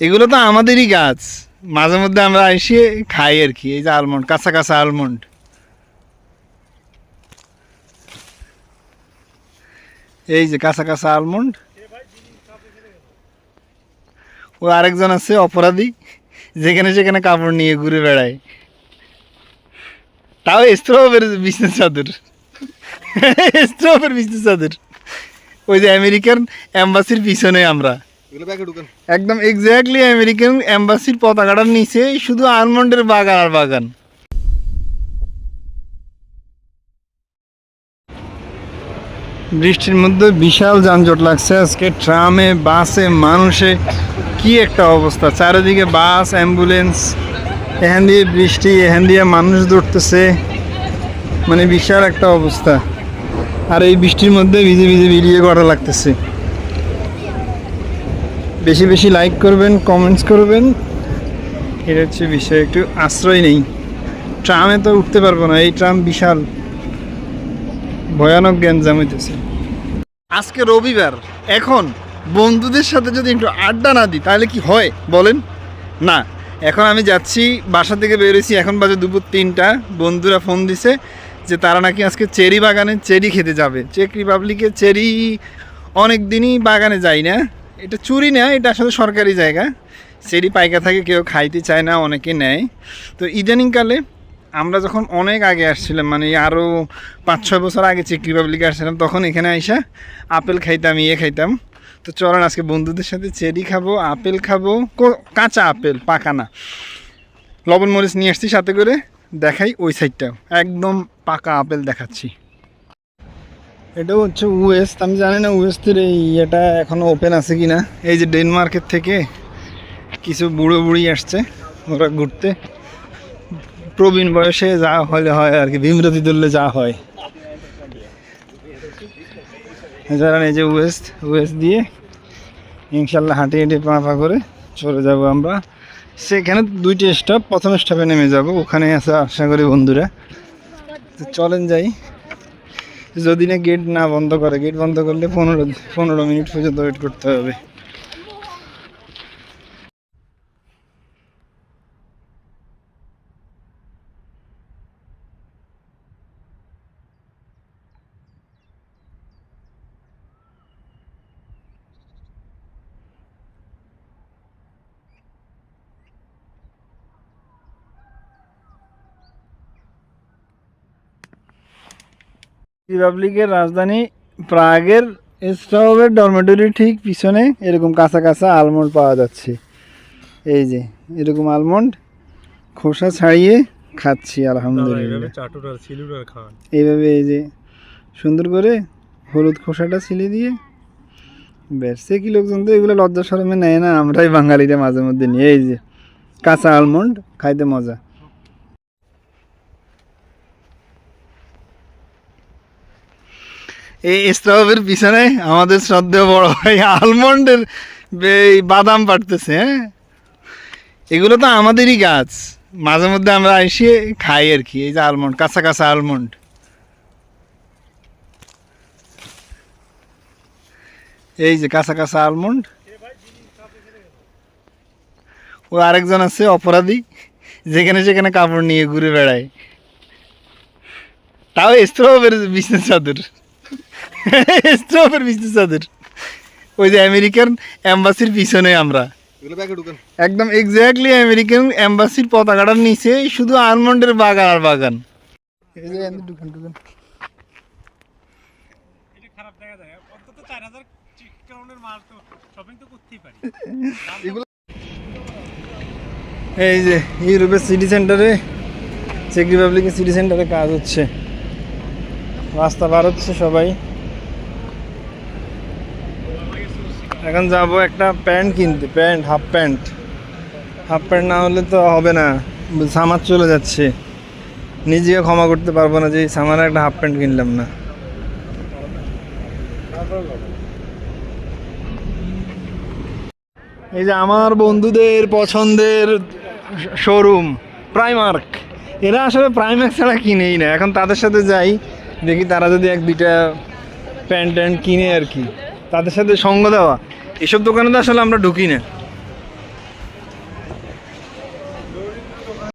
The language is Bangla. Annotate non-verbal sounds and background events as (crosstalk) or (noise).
এগুলো তো আমাদেরই গাছ। মাঝে মধ্যে আমরা এসে খাই আর কি, এই যে আলমন্ড কাঁচা কাঁচা আলমন্ড এই যে কাঁচা কাঁচা আলমন্ড ও আরেকজন আছে, অপরাধী, যেখানে সেখানে কাপড় নিয়ে ঘুরে বেড়ায়। তাও স্ট্রবের বিজনেস চাদর। স্ট্রবের বিজনেস চাদর। ওই যে আমেরিকান অ্যাম্বাসির পিছনে আমরা। একদম এক্স্যাক্টলি আমেরিকান অ্যাম্বাসির পতাকাটার নিচে, শুধু আলমন্ডের বাগান আর বাগান। বৃষ্টির মধ্যে বিশাল যানজট লাগছে আজকে, ট্রামে, বাসে, মানুষে, কি একটা অবস্থা। চারিদিকে বাস অ্যাম্বুলেন্স এখান দিয়ে বৃষ্টি, এখান দিয়ে মানুষ দৌড়তেছে মানে বিশাল একটা অবস্থা। আর এই বৃষ্টির মধ্যে ভিজে ভিজে ভিডিও করা লাগতেছে। বেশি বেশি লাইক করবেন কমেন্টস করবেন। এটা হচ্ছে বিষয়, একটু আশ্রয় নেই। ট্রামে তো উঠতে পারব না, এই ট্রাম বিশাল। ভয়ানক গ্যাঞ্জাম হইতেছে। আজকে রবিবার, এখন বন্ধুদের সাথে যদি একটু আড্ডা না দিই, তাহলে কি হয়? বলেন। না, এখন আমি যাচ্ছি, বাসা থেকে বেরোছি এখন বাজে দুপুর তিনটা, বন্ধুরা ফোন দিছে যে তারা নাকি আজকে চেরি বাগানে চেরি খেতে যাবে। চেক রিপাবলিকে চেরি অনেক দিনই বাগানে যাই না। এটা চুরি না, এটা আসলে সরকারি জায়গা। চেরি পাইকা থাকে, কেউ খাইতে চায় না, অনেকে নেয়। তো ইদানিংকালে আমরা যখন অনেক আগে আসছিলাম মানে আরও পাঁচ ছয় বছর আগে চেক রিপাবলিকে আসছিলাম, তখন এখানে আইসা আপেল খাইতাম ইয়ে খাইতাম। তো চলেন আজকে বন্ধুদের সাথে চেরি খাব, আপেল খাব কাঁচা আপেল, পাকা না। লবণ মরিচ নিয়ে আসছি সাথে করে, দেখাই ওই সাইডটা একদম পাকা আপেল দেখাচ্ছি। এটা হচ্ছে ওয়েস্ট আমি জানি না ওয়েস্টের এই ইয়েটা এখনও ওপেন আছে কি না এই যে ডেনমার্কের থেকে কিছু বুড়ো বুড়ি আসছে, ওরা ঘুরতে। প্রবীণ বয়সে যা হলে হয় আর কি ভীমরতি তুললে যা হয়। যারা এই যে ওয়েস্ট ওয়েস্ট দিয়ে ইনশাল্লাহ হাঁটি হেঁটে পা পা করে চলে যাব আমরা। সেখানে দুইটি স্টপ প্রথম স্টপে নেমে যাব। ওখানে আছে আশা করি বন্ধুরা। তো চলেন যাই। যদি না গেট না বন্ধ করে গেট বন্ধ করলে পনেরো পনেরো মিনিট পর্যন্ত ওয়েট করতে হবে। রিপাবলিকের রাজধানী প্রাগের স্ট্রবের ডরমেটরি ঠিক পিছনে এরকম কাঁচা কাঁচা আলমন্ড পাওয়া যাচ্ছে। এই যে এরকম আলমন্ড খোসা ছাড়িয়ে খাচ্ছি আলহামদুলিল্লাহ। এইভাবে এই যে সুন্দর করে হলুদ খোসাটা ছিলে দিয়ে ব্যাস কি লোকজন তো এগুলো লজ্জা সরমে নেয় না আমরাই বাঙালিরা মাঝে মধ্যে নিয়ে এই যে কাঁচা আলমন্ড খাইতে মজা। এই স্ট্রবের পিছনে আমাদের শ্রদ্ধেয় বড় ভাই আলমন্ডের এই বাদাম পাড়তেছে হ্যাঁ? এগুলো তো আমাদেরই গাছ। মাঝে মধ্যে আমরা এসে খাই আর কি, এই যে আলমন্ড, কাঁচা কাঁচা আলমন্ড। এই যে কাঁচা কাঁচা আলমন্ড। ও আরেকজন আছে, অপরাধী, যেখানে সেখানে কাপড় নিয়ে ঘুরে বেড়ায়। তাও স্ট্রবের বিজনেস চাদর। (laughs) বিজনেস ওই যে আমেরিকান অ্যাম্বাসির পিছনে আমরা। এগুলো ব্যাগে ঢুকান। একদম এক্স্যাক্টলি আমেরিকান অ্যাম্বাসির পতাকাটার নিচে শুধু আলমন্ডের বাগান আর বাগান। এই যে এখানে ঢুকান ঢুকান। এটা খারাপ দেখা যায়। অন্তত চার হাজার ক্রাউনের মাল তো শপিং তো করতেই পারি। (laughs) এই যে ইউরোপের সিটি সেন্টারে চেক রিপাবলিকের সিটি সেন্টারে কাজ হচ্ছে। রাস্তা পার হচ্ছে সবাই। এখন যাব একটা প্যান্ট কিনতে, pant, half pant. Half pant না হলে তো হবে না, সামার চলে যাচ্ছে। নিজেকে ক্ষমা করতে পারব না যে সামারে একটা হাফ প্যান্ট কিনলাম না। এই যে আমার বন্ধুদের পছন্দের শোরুম প্রাইমার্ক এরা আসলে প্রাইমার্ক ছাড়া কিনেই না। এখন তাদের সাথে যাই। দেখি তারা যদি এক দুইটা প্যান্ট ট্যান্ট কিনে আর কি, তাদের সাথে সঙ্গ দেওয়া। এসব দোকানে তো আসলে আমরা ঢুকি না।